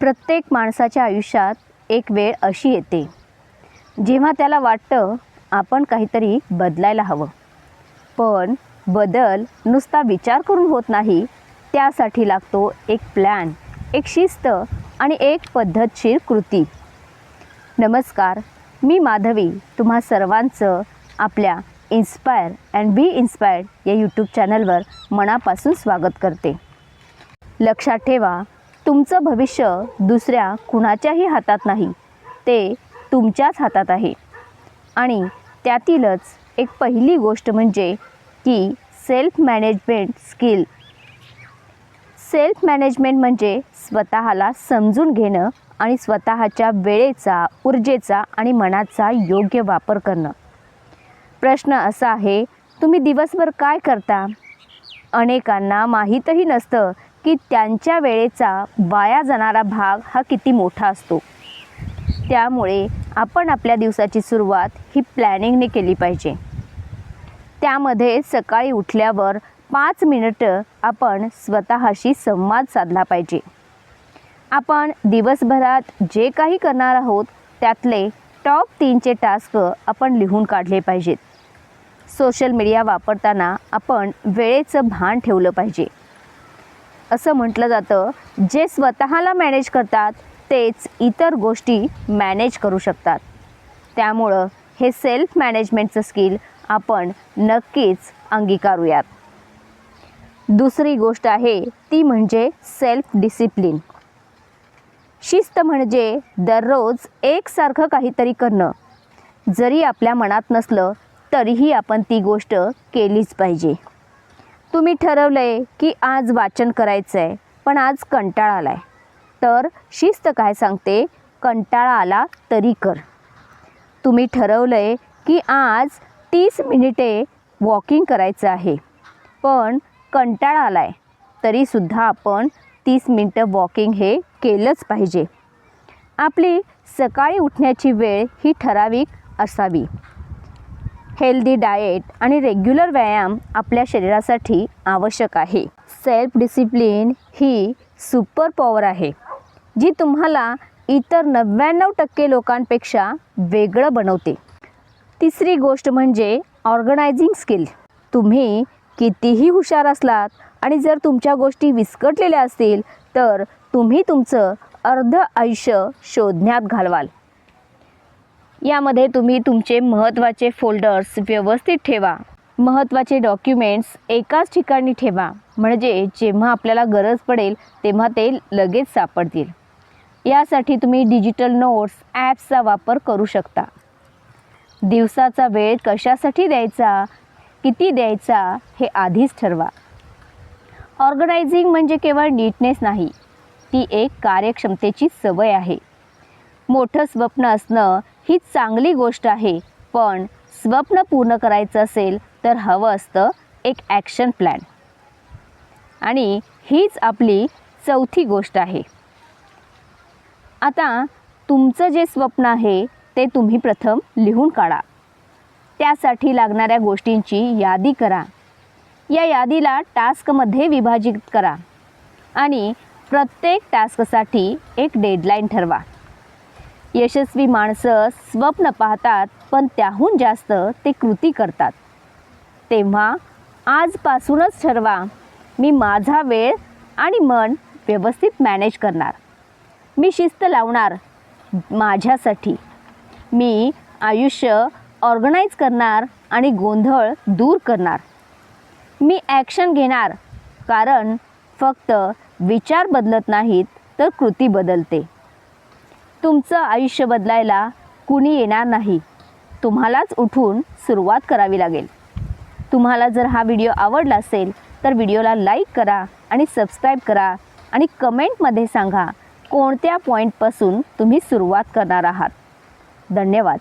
प्रत्येक माणसाच्या आयुष्यात एक वेळ अशी येते जेव्हा त्याला वाटतं आपण काहीतरी बदलायला हवं. पण बदल नुसता विचार करून होत नाही त्यासाठी लागतो एक प्लॅन एक शिस्त आणि एक पद्धतशीर कृती. नमस्कार मी माधवी तुम्हा सर्वांचं आपल्या इन्स्पायर अँड बी इन्स्पायर्ड या यूट्यूब चॅनलवर मनापासून स्वागत करते. लक्षात ठेवा तुमचं भविष्य दुसऱ्या कुणाच्याही हातात नाही. ते तुमच्याच हातात आहे. आणि त्यातीलच एक पहिली गोष्ट म्हणजे की self management skill self management म्हणजे स्वतःला समजून घेणं आणि स्वतःच्या वेळेचा ऊर्जेचा आणि मनाचा योग्य वापर करणं. प्रश्न असा आहे तुम्ही दिवसभर काय करता? अनेकांना माहीतही नसतं की त्यांच्या वेळेचा वाया जाणारा भाग हा किती मोठा असतो. त्यामुळे आपण आपल्या दिवसाची सुरुवात ही प्लॅनिंगने केली पाहिजे. त्यामध्ये सकाळी उठल्यावर पाच मिनिटं आपण स्वतःशी संवाद साधला पाहिजे. आपण दिवसभरात जे काही करणार आहोत त्यातले टॉप तीनचे टास्क आपण लिहून काढले पाहिजेत. सोशल मीडिया वापरताना आपण वेळेचं भान ठेवलं पाहिजे. असं म्हटलं जातं जे स्वतःला मॅनेज करतात तेच इतर गोष्टी मॅनेज करू शकतात. त्यामुळं हे सेल्फ मॅनेजमेंटचं स्किल आपण नक्कीच अंगीकारूयात. दुसरी गोष्ट आहे ती म्हणजे सेल्फ डिसिप्लिन शिस्त म्हणजे दररोज एकसारखं काहीतरी करणं. जरी आपल्या मनात नसलं तरीही आपण ती गोष्ट केलीच पाहिजे. तुम्ही ठरवलं आहे की आज वाचन करायचं आहे पण आज कंटाळा आला आहे तर शिस्त काय सांगते? कंटाळा आला तरी कर. तुम्ही ठरवलं आहे की आज तीस मिनिटे वॉकिंग करायचं आहे पण कंटाळा आला आहे तरीसुद्धा आपण तीस मिनटं वॉकिंग हे केलंच पाहिजे. आपली सकाळी उठण्याची वेळ ही ठराविक असावी. हेल्दी डाएट आणि रेग्युलर व्यायाम आपल्या शरीरासाठी आवश्यक आहे. सेल्फ डिसिप्लिन ही सुपर पॉवर आहे जी तुम्हाला इतर नव्याण्णव टक्के लोकांपेक्षा वेगळं बनवते. तिसरी गोष्ट म्हणजे ऑर्गनायझिंग स्किल तुम्ही कितीही हुशार असलात आणि जर तुमच्या गोष्टी विस्कटलेल्या असतील तर तुम्ही तुमचं अर्ध आयुष्य शोधण्यात घालवाल. यामध्ये तुम्ही तुमचे महत्त्वाचे फोल्डर्स व्यवस्थित ठेवा. महत्त्वाचे डॉक्युमेंट्स एकाच ठिकाणी ठेवा. म्हणजे जेव्हा आपल्याला गरज पडेल तेव्हा ते लगेच सापडतील. यासाठी तुम्ही डिजिटल नोट्स ॲप्सचा वापर करू शकता. दिवसाचा वेळ कशासाठी द्यायचा? किती द्यायचा? हे आधीच ठरवा. ऑर्गनायझिंग म्हणजे केवळ नीटनेस नाही ती एक कार्यक्षमतेची सवय आहे. मोठं स्वप्न असणं ही चांगली गोष्ट आहे. पण स्वप्न पूर्ण करायचं असेल तर हवं असतं एक ॲक्शन प्लॅन आणि हीच आपली चौथी गोष्ट आहे. आता तुमचं जे स्वप्न आहे ते तुम्ही प्रथम लिहून काढा. त्यासाठी लागणाऱ्या गोष्टींची यादी करा. या यादीला टास्कमध्ये विभाजित करा. आणि प्रत्येक टास्कसाठी एक डेडलाईन ठरवा. यशस्वी माणसं स्वप्न पाहतात पण त्याहून जास्त ते कृती करतात. तेव्हा आजपासूनच ठरवा मी माझा वेळ आणि मन व्यवस्थित मॅनेज करणार. मी शिस्त लावणार माझ्यासाठी. मी आयुष्य ऑर्गनाईज करणार आणि गोंधळ दूर करणार. मी ॲक्शन घेणार कारण फक्त विचार बदलत नाहीत तर कृती बदलते. तुमचं आयुष्य बदलायला कुणी येणार नाही. तुम्हालाच उठून सुरुवात करावी लागेल. तुम्हाला जर हा व्हिडिओ आवडला असेल तर व्हिडिओला लाईक करा आणि सबस्क्राईब करा आणि कमेंटमध्ये सांगा कोणत्या पॉईंटपासून तुम्ही सुरुवात करणार आहात. धन्यवाद.